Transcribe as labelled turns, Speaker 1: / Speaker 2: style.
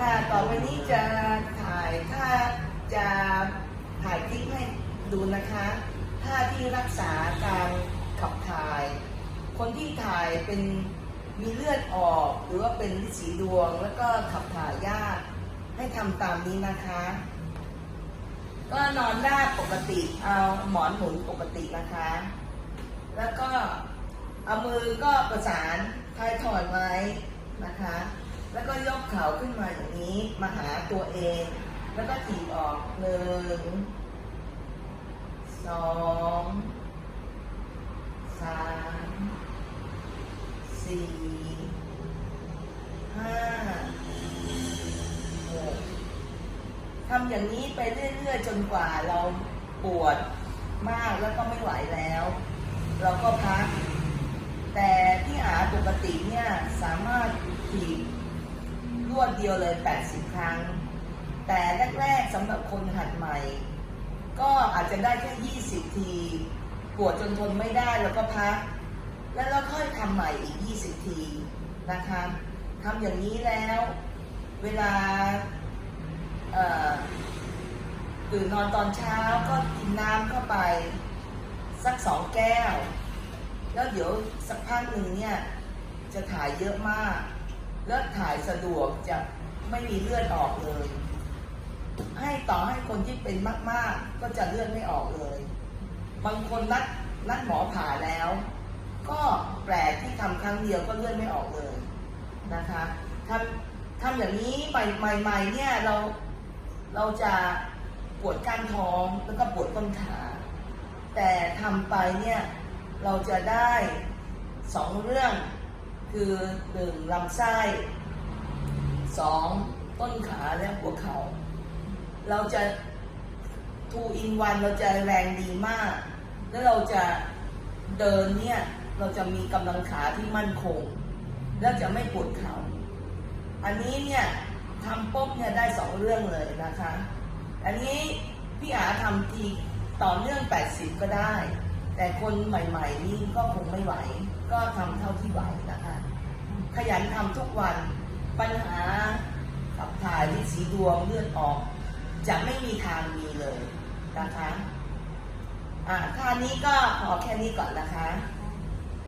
Speaker 1: ค่ะต่อไปนี้จะถ่ายถ้าจะถ่ายคลิปให้ดูนะคะท่าที่รักษาการขับถ่าย คนที่ถ่ายเป็นมีเลือดออก หรือว่าเป็นลินสีดวง แล้วก็ขับถ่ายยากให้ทำตามนี้นะคะ ก็นอนได้ปกติเอาหมอนหนุนปกตินะคะ แล้วก็เอามือก็ประสานท้ายถอยไว้นะคะ แล้วก็ยกเข่าขึ้นมาอย่างนี้มาหาตัวเอง แล้วก็ถีบออกหนึ่งสองสามสี่ห้าหกทำอย่างนี้ไปเรื่อยๆ จนกว่าเราปวดมากแล้วก็ไม่ไหวแล้ว เราก็พัก แต่ที่อาปกติเนี่ยสามารถถีบ รวดเดียวเลย 80 ครั้ง แต่แรกๆสำหรับคนหัดใหม่ ก็อาจจะได้แค่ 20 ที ปวดจนทนไม่ได้แล้วก็พัก แล้วเราค่อยทำใหม่อีก 20 ทีนะคะทำอย่างนี้แล้ว เวลาตื่นนอนตอนเช้าก็กินน้ำเข้าไป สักสองแก้ว แล้วเดี๋ยวสักพักหนึ่งเนี่ย จะถ่ายเยอะมาก แล้วถ่ายสะดวกจะไม่มีเลือดออกเลย ให้ต่อให้คนที่เป็นมาก ๆ ก็จะเลือดไม่ออกเลย บางคนนัดนัดหมอผ่าแล้ว ก็แปลกที่ทำครั้งเดียวก็เลือดไม่ออกเลยนะคะทำทำอย่างนี้ใหม่ใหม่ๆเนี่ยเราเราจะปวดก้านท้องแล้วก็ปวดต้นขา แต่ทำไปเนี่ยเราจะได้สองเรื่อง คือหนึ่งลำไส้สองต้นขาและหัวเขา่าเราจะทูอินวันเราจะแรงดีมาก แล้วเราจะเดินเนี่ย เราจะมีกำลังขาที่มั่นคง แล้วจะไม่ปวดเขา่าอันนี้เนี่ยทำปุ๊บเนี่ยได้สองเรื่องเลยนะคะ อันนี้พี่อาทำทีต่อเนื่อง 80 ก็ได้ แต่คนใหม่ ๆ นี่ก็คงไม่ไหว ก็ทำเท่าที่ไหวนะคะ ขยันทำทุกวันปัญหาขับถ่ายที่สีดวงเลือดออก จะไม่มีทางมีเลยนะคะอ่าท่านี้ก็พอแค่นี้ก่อนนะคะ